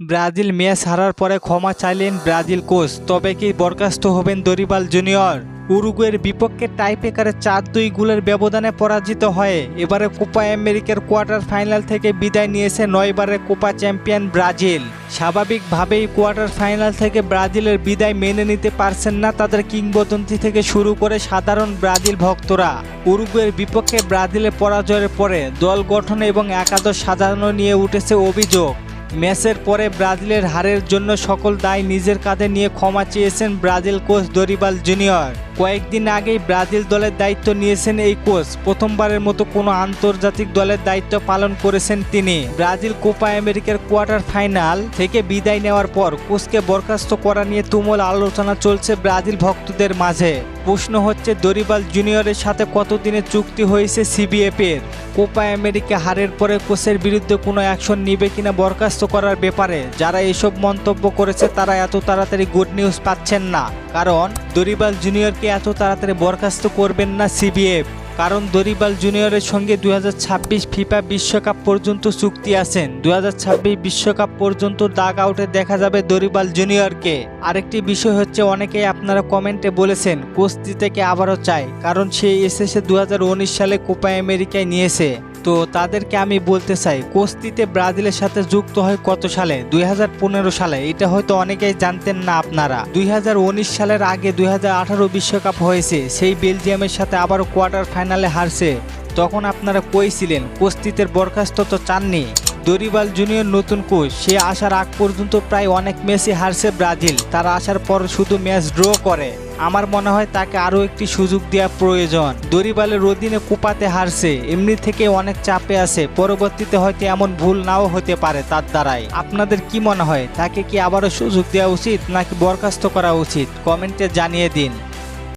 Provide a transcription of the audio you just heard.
Brazil match হারার পরে ক্ষমা চাইলেন ব্রাজিল কোচ। তবে কি বরখাস্ত হবেন দরিবাল জুনিয়র? উরুগুয়ের বিপক্ষে টাইপেকারে চার দুই গোলের ব্যবধানে পরাজিত হয়ে এবারে কোপা আমেরিকার কোয়ার্টার ফাইনাল থেকে বিদায় নিয়েছে নয়বারের কোপা চ্যাম্পিয়ন ব্রাজিল। স্বাভাবিকভাবেই কোয়ার্টার ফাইনাল থেকে ব্রাজিলের বিদায় মেনে নিতে পারছেন না তাদের কিংবদন্তি থেকে শুরু করে সাধারণ ব্রাজিল ভক্তরা। উরুগুয়ের বিপক্ষে ব্রাজিলের পরাজয়ের পরে দল গঠন এবং একাদশ সাজানো নিয়ে উঠেছে অভিযোগ। ম্যাচের পরে ব্রাজিলের হারের জন্য সকল দায় নিজের কাঁধে নিয়ে ক্ষমা চেয়েছেন ব্রাজিল কোচ দরিবাল জুনিয়র। কয়েকদিন আগেই ব্রাজিল দলের দায়িত্ব নিয়েছেন এই কোচ। প্রথমবারের মতো কোনো আন্তর্জাতিক দলের দায়িত্ব পালন করেছেন তিনি। ব্রাজিল কোপা আমেরিকার কোয়ার্টার ফাইনাল থেকে বিদায় নেওয়ার পর কোচকে বরখাস্ত করা নিয়ে তুমুল আলোচনা চলছে ব্রাজিল ভক্তদের মাঝে। প্রশ্ন হচ্ছে, দরিবাল জুনিয়রের সাথে কতদিনের চুক্তি হয়েছে সিবিএফের? কোপা আমেরিকা হারের পরে কোচের বিরুদ্ধে কোনো অ্যাকশন নিবে কিনা বরখাস্ত করার ব্যাপারে? যারা এসব মন্তব্য করেছে, তারা এত তাড়াতাড়ি গুড নিউজ পাচ্ছেন না। কারণ, দরিবাল জুনিয়রকে এত তাড়াতাড়ি বরখাস্ত করবেন না সিবিএফ। কারণ দরিবাল জুনিয়রের সঙ্গে দুই হাজার ছাব্বিশ ফিফা বিশ্বকাপ পর্যন্ত চুক্তি আছেন। দু বিশ্বকাপ পর্যন্ত দাগ আউটে দেখা যাবে দরিবাল জুনিয়রকে। আরেকটি বিষয় হচ্ছে, অনেকেই আপনারা কমেন্টে বলেছেন, কোস্তি থেকে আবারও চায় কারণ সে এসেছে দু হাজার উনিশ সালে কোপা আমেরিকায় নিয়েছে। তো তাদেরকে আমি বলতে চাই, কোস্তিতে ব্রাজিলের সাথে যুক্ত হয় কত সালে? দুই হাজার পনেরো সালে। এটা হয়তো অনেকেই জানতেন না আপনারা। দুই হাজার উনিশ সালের আগে দুই বিশ্বকাপ হয়েছে। সেই বেলজিয়ামের সাথে আবারও কোয়ার্টার ফাইনালে হারছে। তখন আপনারা কই ছিলেন? কোস্তিতের বরখাস্ত তো চাননি। দরিবাল জুনিয়র নতুন কোচ। সে আসার আগ পর্যন্ত প্রায় অনেক ম্যাচই হারছে ব্রাজিল। তার আসার পর শুধু ম্যাচ ড্র করে। আমার মনে হয় তাকে আরও একটি সুযোগ দেওয়া প্রয়োজন। দরিবালের অধীনে কুপাতে হারছে। এমনি থেকে অনেক চাপে আছে। পরবর্তীতে হয়তো এমন ভুল নাও হতে পারে তার দ্বারাই। আপনাদের কি মনে হয়? তাকে কি আবারও সুযোগ দেওয়া উচিত নাকি বরখাস্ত করা উচিত? কমেন্টে জানিয়ে দিন।